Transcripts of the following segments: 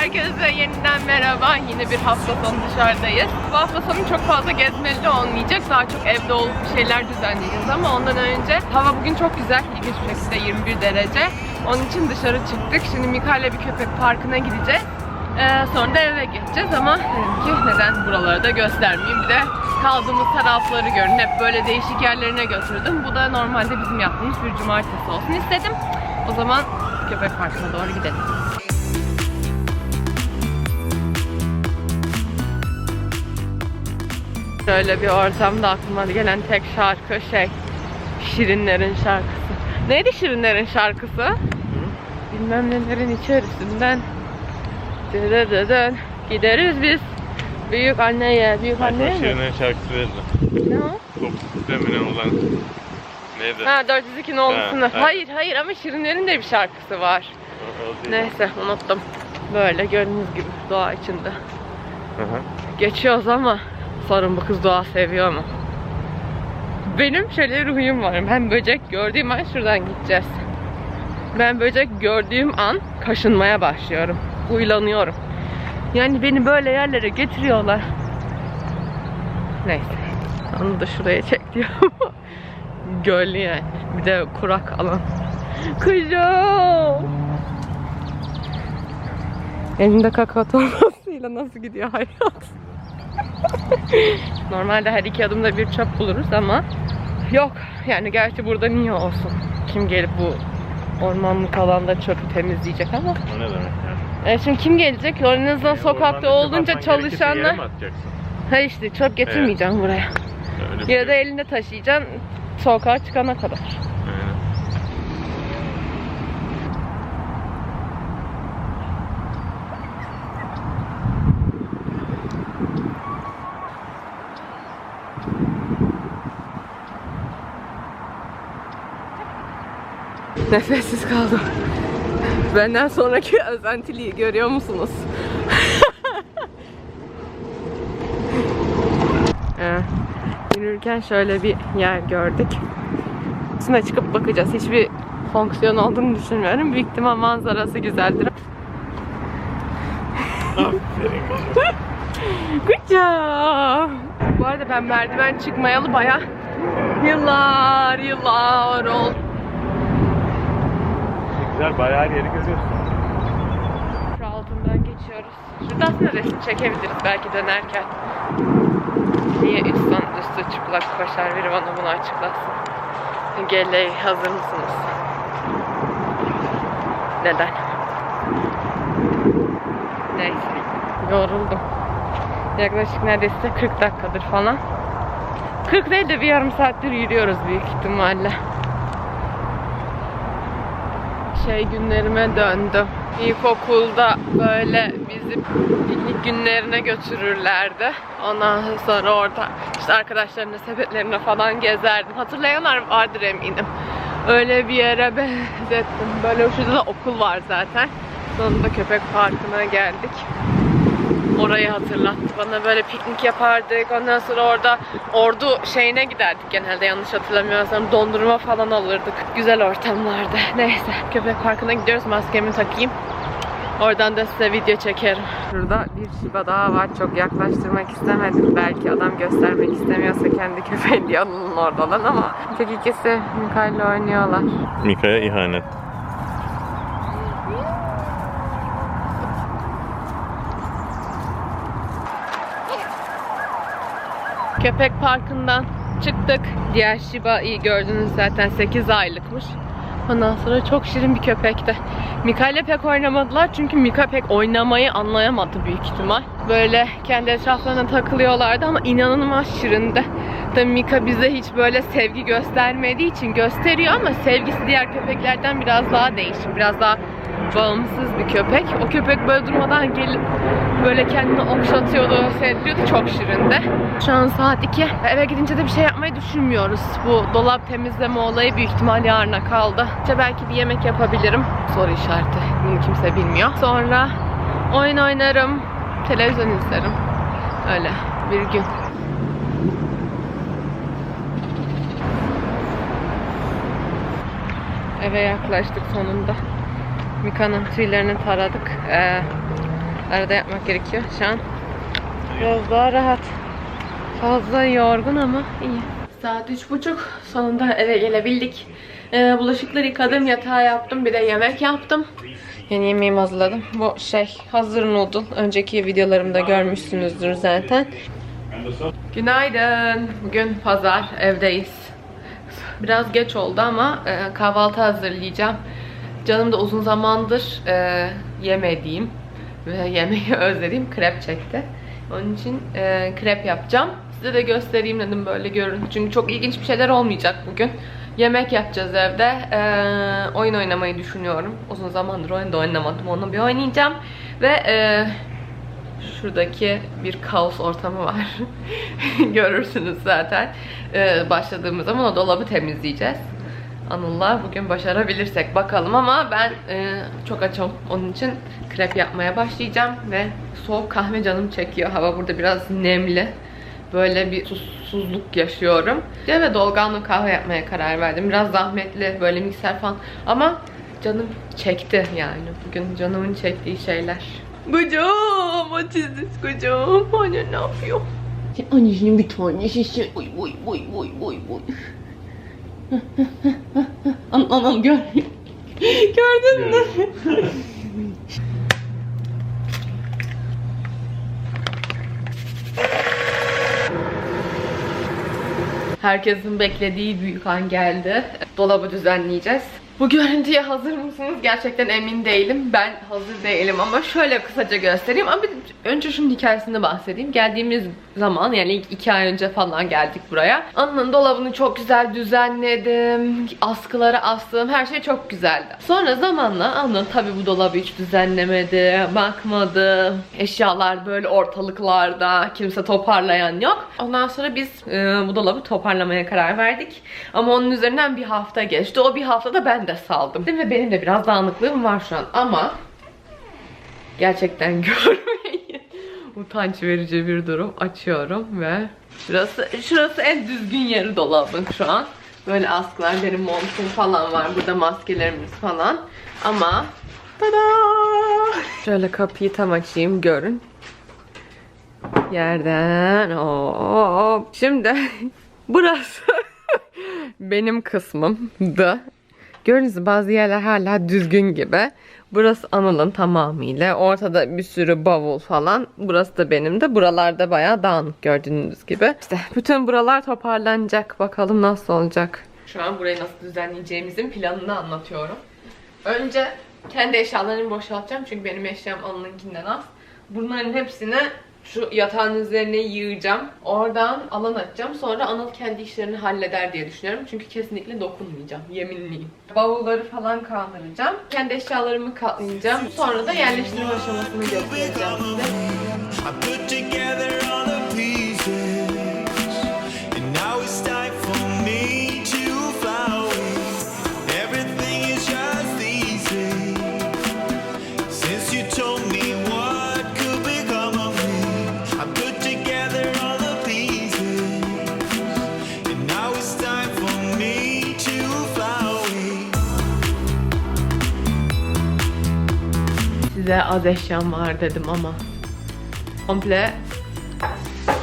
Herkese yeniden merhaba. Yine bir hafta sonu dışarıdayız. Bu hafta sonu çok fazla gezmeli de olmayacak. Daha çok evde olup bir şeyler düzenleyeceğiz ama ondan önce hava bugün çok güzel. İlginç bir şekilde 21 derece. Onun için dışarı çıktık. Şimdi Mika'yla bir köpek parkına gideceğiz. Ee, sonra da eve geçeceğiz ama dedim ki neden buraları da göstermeyeyim. Bir de kaldığımız tarafları görün. Hep böyle değişik yerlerine götürdüm. Bu da normalde bizim yaptığımız bir cumartesi olsun istedim. O zaman köpek parkına doğru gidelim. Şöyle bir ortamda aklıma gelen tek şarkı şey Şirinlerin şarkısı. Neydi Şirinlerin şarkısı? Bilmem nelerin içerisinden Dırırırın. Gideriz biz büyük anneye, büyük anneye mi? Şirin'in şarkısı verildi. Ne o? Feminen olan neydi? Ha 402 nolu Ha, sınıf. ha. Hayır hayır ama Şirinlerin de bir şarkısı var. O-. Neyse unuttum. Böyle gördüğünüz gibi doğa içinde. Hı hı. Geçiyoruz ama sorun bu kız doğa seviyor mu? Benim şöyle bir huyum var. Ben böcek gördüğüm an şuradan gideceğiz. Ben böcek gördüğüm an kaşınmaya başlıyorum. Uylanıyorum. Yani beni böyle yerlere getiriyorlar. Neyse. Onu da şuraya çek diyor. Göl yani. Bir de kurak alan. Kızım. Elinde kakao torbasıyla nasıl gidiyor hayat? Normalde her iki adımda bir çöp buluruz ama yok. Yani gerçi burada niye olsun? Kim gelip bu ormanlık alanda çöpü temizleyecek ama. O ne demek ya? E şimdi kim gelecek? En azından sokakta kapatman gerekirse yere çalışanlar. mi atacaksın? Ha işte çöp getirmeyeceğim buraya. Öyle bir Ya da şey. elinde taşıyacaksın sokağa çıkana kadar. Aynen. Nefessiz kaldım. Benden sonraki özentiliği görüyor musunuz? Evet. Yürürken şöyle bir yer gördük. Üstüne çıkıp bakacağız. Hiçbir fonksiyon olduğunu düşünmüyorum. Büyük ihtimal manzarası güzeldir. Aferin. Good job. Bu arada ben merdiven çıkmayalı baya yıllar yıllar oldu. Güzel bayağı her yeri görüyorsun. Altından geçiyoruz. Şurada aslında resim çekebiliriz belki dönerken. Niye insan üstü çıplak koşar biri bana bunu açıklasın. Geley hazır mısınız? Neden? Neyse. Yoruldum. Yaklaşık neredeyse 40 dakikadır falan. 40 değil de bir yarım saattir yürüyoruz büyük ihtimalle. Şey günlerime döndüm. İlkokulda böyle bizi piknik günlerine götürürlerdi. Ondan sonra orada işte arkadaşlarımla sepetlerine falan gezerdim. Hatırlayanlar vardır eminim. Öyle bir yere benzettim. Böyle şurada da okul var zaten. Sonunda köpek parkına geldik. Orayı hatırlattı bana böyle piknik yapardık. Ondan sonra orada ordu şeyine giderdik genelde yanlış hatırlamıyorsam. Dondurma falan alırdık. Güzel ortamlardı. Neyse köpek parkına gidiyoruz. Maskemi takayım. Oradan da size video çekerim. Şurada bir Shiba daha var. Çok yaklaştırmak istemedim. Belki adam göstermek istemiyorsa kendi köpeği yanının orada olan ama tek ikisi Mikael'le oynuyorlar. Mika'ya ihanet. Köpek parkından çıktık. Diğer Shiba'yı gördünüz zaten 8 aylıkmış. Ondan sonra çok şirin bir köpekti. Mika ile pek oynamadılar çünkü Mika pek oynamayı anlayamadı büyük ihtimal. Böyle kendi etraflarına takılıyorlardı ama inanılmaz şirindi. Tabii Mika bize hiç böyle sevgi göstermediği için gösteriyor ama sevgisi diğer köpeklerden biraz daha değişik. Biraz daha bağımsız bir köpek. O köpek böyle durmadan gelip böyle kendini okşatıyordu, sevdiriyordu. Çok şirindi. Şu an saat 2. Eve gidince de bir şey yapmayı düşünmüyoruz. Bu dolap temizleme olayı büyük ihtimal yarına kaldı. İşte belki bir yemek yapabilirim. Soru işareti. Bunu kimse bilmiyor. Sonra oyun oynarım. Televizyon izlerim. Öyle bir gün. Eve yaklaştık sonunda. Mika'nın tüylerini taradık. Ee, arada yapmak gerekiyor. Şu an biraz daha rahat. Fazla yorgun ama iyi. Saat üç buçuk. Sonunda eve gelebildik. Ee, bulaşıkları yıkadım, yatağı yaptım, bir de yemek yaptım. Yani yemeğimi hazırladım. Bu şey hazır noodle. Önceki videolarımda görmüşsünüzdür zaten. Günaydın. Bugün pazar, evdeyiz. Biraz geç oldu ama e, kahvaltı hazırlayacağım. Canım da uzun zamandır e, yemediğim ve yemeği özlediğim krep çekti. Onun için e, krep yapacağım. Size de göstereyim dedim böyle görün. Çünkü çok ilginç bir şeyler olmayacak bugün. Yemek yapacağız evde. E, oyun oynamayı düşünüyorum. Uzun zamandır oyun da oynamadım. Onu bir oynayacağım. Ve e, şuradaki bir kaos ortamı var. Görürsünüz zaten. E, başladığımız zaman o dolabı temizleyeceğiz. Anıl'la bugün başarabilirsek bakalım ama ben e, çok açım. Onun için krep yapmaya başlayacağım ve soğuk kahve canım çekiyor. Hava burada biraz nemli. Böyle bir susuzluk yaşıyorum. Ve dolganlı kahve yapmaya karar verdim. Biraz zahmetli böyle mikser falan. Ama canım çekti yani. Bugün canımın çektiği şeyler. What is this kucum? Anne ne yapıyor? Anneciğim bir tanesi. Oy oy oy oy oy oy. Anam gör. Gördün mü? Herkesin beklediği büyük an geldi. Dolabı düzenleyeceğiz. Bu görüntüye hazır mısınız? Gerçekten emin değilim. Ben hazır değilim ama şöyle kısaca göstereyim. Ama bir- önce şunun hikayesini bahsedeyim. Geldiğimiz zaman yani ilk iki ay önce falan geldik buraya. Annenin dolabını çok güzel düzenledim. Askıları astım. Her şey çok güzeldi. Sonra zamanla Anne tabii bu dolabı hiç düzenlemedi. Bakmadı. Eşyalar böyle ortalıklarda. Kimse toparlayan yok. Ondan sonra biz e, bu dolabı toparlamaya karar verdik. Ama onun üzerinden bir hafta geçti. O bir haftada ben de saldım. Ve benim de biraz dağınıklığım var şu an. Ama gerçekten görmeyin. Utanç verici bir durum. Açıyorum ve şurası şurası en düzgün yeri dolabın şu an. Böyle askılar, benim montum falan var. Burada maskelerimiz falan. Ama tada! Şöyle kapıyı tam açayım görün. Yerden hop. Şimdi burası benim kısmımdı. Gördüğünüz gibi bazı yerler hala düzgün gibi. Burası Anıl'ın tamamıyla. Ortada bir sürü bavul falan. Burası da benim de. Buralarda bayağı dağınık gördüğünüz gibi. İşte bütün buralar toparlanacak. Bakalım nasıl olacak. Şu an burayı nasıl düzenleyeceğimizin planını anlatıyorum. Önce kendi eşyalarımı boşaltacağım. Çünkü benim eşyam Anıl'ınkinden az. Bunların hepsini şu yatağın üzerine yığacağım. Oradan alan açacağım. Sonra Anıl kendi işlerini halleder diye düşünüyorum. Çünkü kesinlikle dokunmayacağım. Yeminliyim. Bavulları falan kaldıracağım. Kendi eşyalarımı katlayacağım. Sonra da yerleştirme aşamasını göstereceğim size. Az eşyam var dedim ama komple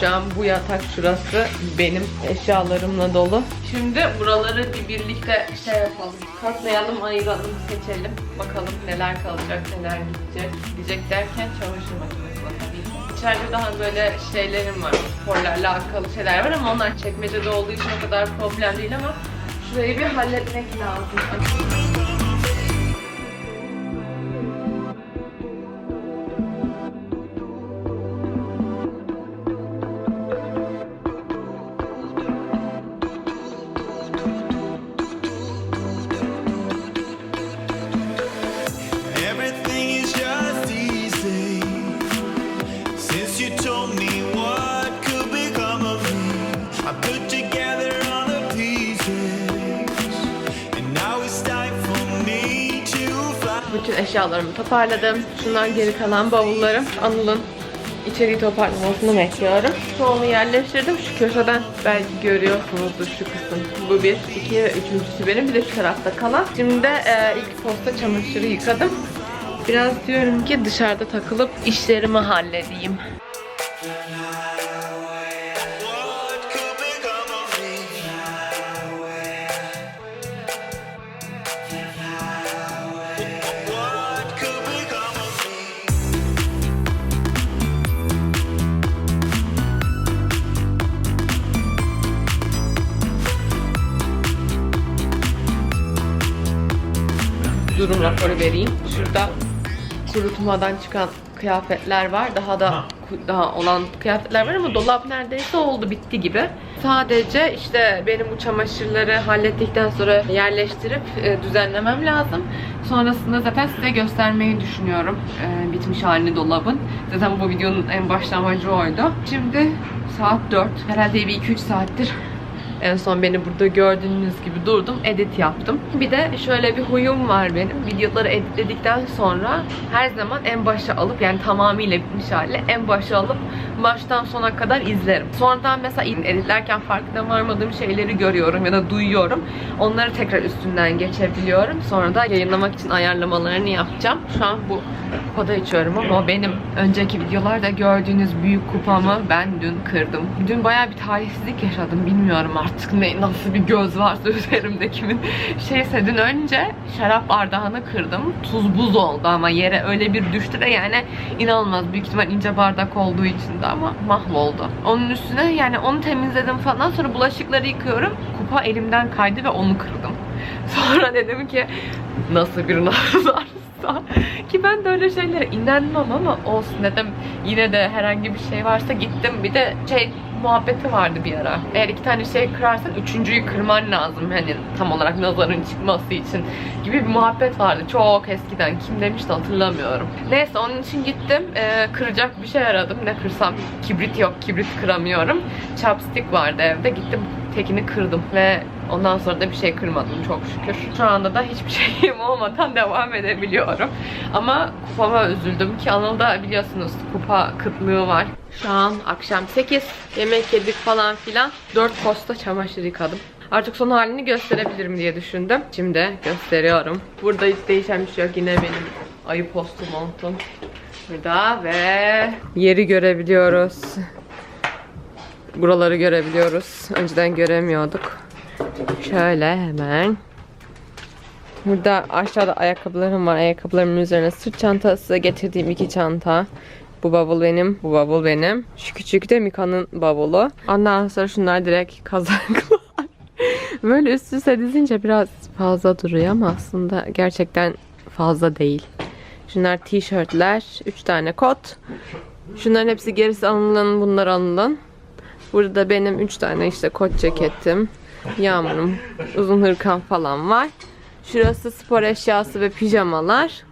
şu an bu yatak şurası benim eşyalarımla dolu. Şimdi buraları bir birlikte şey yapalım. Katlayalım, ayıralım, seçelim. Bakalım neler kalacak, neler gidecek. Gidecek derken çamaşır makinesi. İçeride daha böyle şeylerim var. Sporlarla alakalı şeyler var ama onlar çekmecede olduğu için o kadar problem değil ama şurayı bir halletmek lazım. Eşyalarımı toparladım. Şunlar geri kalan bavullarım. Anıl'ın içeriği toparlamasını bekliyorum. Çoğunu yerleştirdim. Şu köşeden belki görüyorsunuzdur şu kısım. Bu bir, iki ve üçüncüsü benim. Bir de şu tarafta kalan. Şimdi de e, ilk posta çamaşırı yıkadım. Biraz diyorum ki dışarıda takılıp işlerimi halledeyim. Durum raporu vereyim. Şurada kurutmadan çıkan kıyafetler var. Daha da daha olan kıyafetler var ama dolap neredeyse oldu bitti gibi. Sadece işte benim bu çamaşırları hallettikten sonra yerleştirip e, düzenlemem lazım. Sonrasında zaten size göstermeyi düşünüyorum. e, bitmiş halini dolabın. Zaten bu videonun en başlamacı oydu. Şimdi saat 4. Herhalde bir 2-3 saattir en son beni burada gördüğünüz gibi durdum, edit yaptım. Bir de şöyle bir huyum var benim. Videoları editledikten sonra her zaman en başa alıp yani tamamıyla bitmiş hali en başa alıp baştan sona kadar izlerim. Sonradan mesela editlerken farkına varmadığım şeyleri görüyorum ya da duyuyorum. Onları tekrar üstünden geçebiliyorum. Sonra da yayınlamak için ayarlamalarını yapacağım. Şu an bu kupada içiyorum ama benim önceki videolarda gördüğünüz büyük kupamı ben dün kırdım. Dün bayağı bir talihsizlik yaşadım. Bilmiyorum artık ne nasıl bir göz varsa üzerimde kimin. Şeyse dün önce şarap bardağını kırdım. Tuz buz oldu ama yere öyle bir düştü de yani inanılmaz. Büyük ihtimal ince bardak olduğu için de ama mahvoldu. Onun üstüne yani onu temizledim falan sonra bulaşıkları yıkıyorum. Kupa elimden kaydı ve onu kırdım. Sonra dedim ki nasıl bir nazarsa ki ben de öyle şeylere inanmam ama olsun dedim. Yine de herhangi bir şey varsa gittim. Bir de şey muhabbeti vardı bir ara. Eğer iki tane şey kırarsan üçüncüyü kırman lazım. Hani tam olarak nazarın çıkması için gibi bir muhabbet vardı. Çok eskiden. Kim demişti hatırlamıyorum. Neyse onun için gittim. Ee, kıracak bir şey aradım. Ne kırsam kibrit yok. Kibrit kıramıyorum. Chopstick vardı evde. Gittim tekini kırdım ve ondan sonra da bir şey kırmadım çok şükür. Şu anda da hiçbir şeyim olmadan devam edebiliyorum. Ama kupama üzüldüm ki Anıl'da biliyorsunuz kupa kıtlığı var. Şu an akşam 8. Yemek yedik falan filan. 4 posta çamaşır yıkadım. Artık son halini gösterebilirim diye düşündüm. Şimdi gösteriyorum. Burada hiç değişen bir şey yok. Yine benim ayı postu montum. Burada ve yeri görebiliyoruz. Buraları görebiliyoruz. Önceden göremiyorduk. Şöyle hemen. Burada aşağıda ayakkabılarım var. Ayakkabılarımın üzerine sırt çantası, getirdiğim iki çanta. Bu bavul benim, bu bavul benim. Şu küçük de Mika'nın bavulu. Ondan sonra şunlar direkt kazaklar. Böyle üst üste dizince biraz fazla duruyor ama aslında gerçekten fazla değil. Şunlar tişörtler, 3 tane kot. Şunların hepsi gerisi alının, bunlar alının. Burada benim 3 tane işte kot ceketim, yağmurum, uzun hırkam falan var. Şurası spor eşyası ve pijamalar.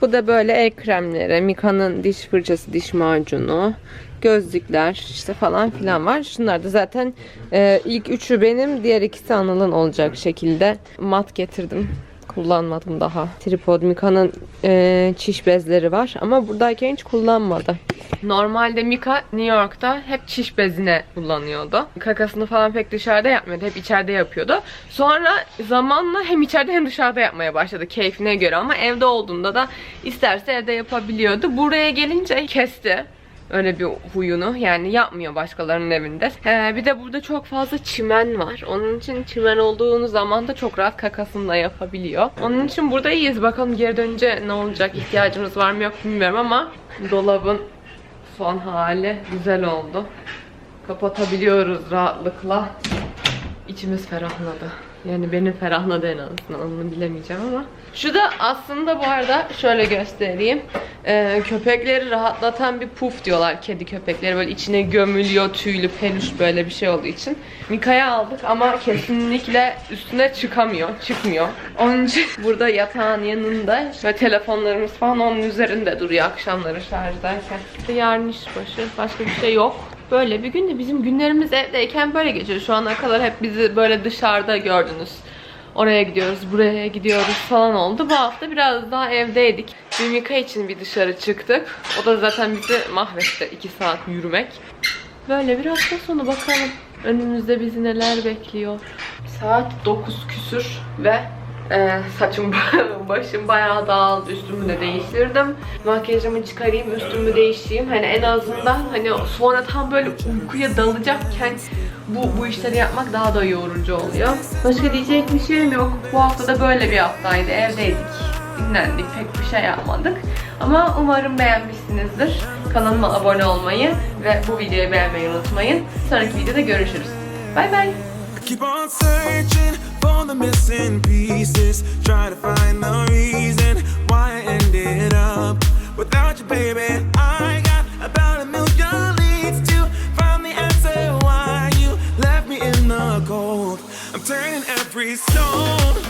Bu da böyle el kremleri, Mika'nın diş fırçası, diş macunu, gözlükler işte falan filan var. Şunlar da zaten e, ilk üçü benim, diğer ikisi Anıl'ın olacak şekilde mat getirdim. Kullanmadım daha. Tripod Mika'nın e, çiş bezleri var ama buradayken hiç kullanmadı. Normalde Mika New York'ta hep çiş bezine kullanıyordu. Kakasını falan pek dışarıda yapmıyordu. Hep içeride yapıyordu. Sonra zamanla hem içeride hem dışarıda yapmaya başladı keyfine göre ama evde olduğunda da isterse evde yapabiliyordu. Buraya gelince kesti öyle bir huyunu. Yani yapmıyor başkalarının evinde. Ee, bir de burada çok fazla çimen var. Onun için çimen olduğunu zaman da çok rahat kakasını da yapabiliyor. Onun için burada iyiyiz. Bakalım geri dönünce ne olacak? İhtiyacımız var mı yok bilmiyorum ama dolabın son hali güzel oldu. Kapatabiliyoruz rahatlıkla. İçimiz ferahladı. Yani benim ferahladı en azından onu bilemeyeceğim ama. Şu da aslında bu arada şöyle göstereyim. Ee, köpekleri rahatlatan bir puf diyorlar kedi köpekleri. Böyle içine gömülüyor tüylü peluş böyle bir şey olduğu için. Mika'ya aldık ama kesinlikle üstüne çıkamıyor. Çıkmıyor. Onun için burada yatağın yanında ve telefonlarımız falan onun üzerinde duruyor akşamları şarj ederken. İşte yarın işbaşı başka bir şey yok. Böyle bir gün de bizim günlerimiz evdeyken böyle geçiyor. Şu ana kadar hep bizi böyle dışarıda gördünüz. Oraya gidiyoruz, buraya gidiyoruz falan oldu. Bu hafta biraz daha evdeydik. Mimika için bir dışarı çıktık. O da zaten bizi mahvetti. 2 saat yürümek. Böyle bir hafta sonu bakalım. Önümüzde bizi neler bekliyor. Saat 9 küsür ve Ee, saçım başım bayağı dağıldı. Üstümü de değiştirdim. Makyajımı çıkarayım, üstümü değiştireyim. Hani en azından hani sonra tam böyle uykuya dalacakken bu, bu işleri yapmak daha da yorucu oluyor. Başka diyecek bir şeyim yok. Bu hafta da böyle bir haftaydı. Evdeydik. Dinlendik. Pek bir şey yapmadık. Ama umarım beğenmişsinizdir. Kanalıma abone olmayı ve bu videoyu beğenmeyi unutmayın. Sonraki videoda görüşürüz. Bay bay. Keep on searching for the missing pieces. Try to find the reason why I ended up without you, baby. I got about a million leads to find the answer why you left me in the cold. I'm turning every stone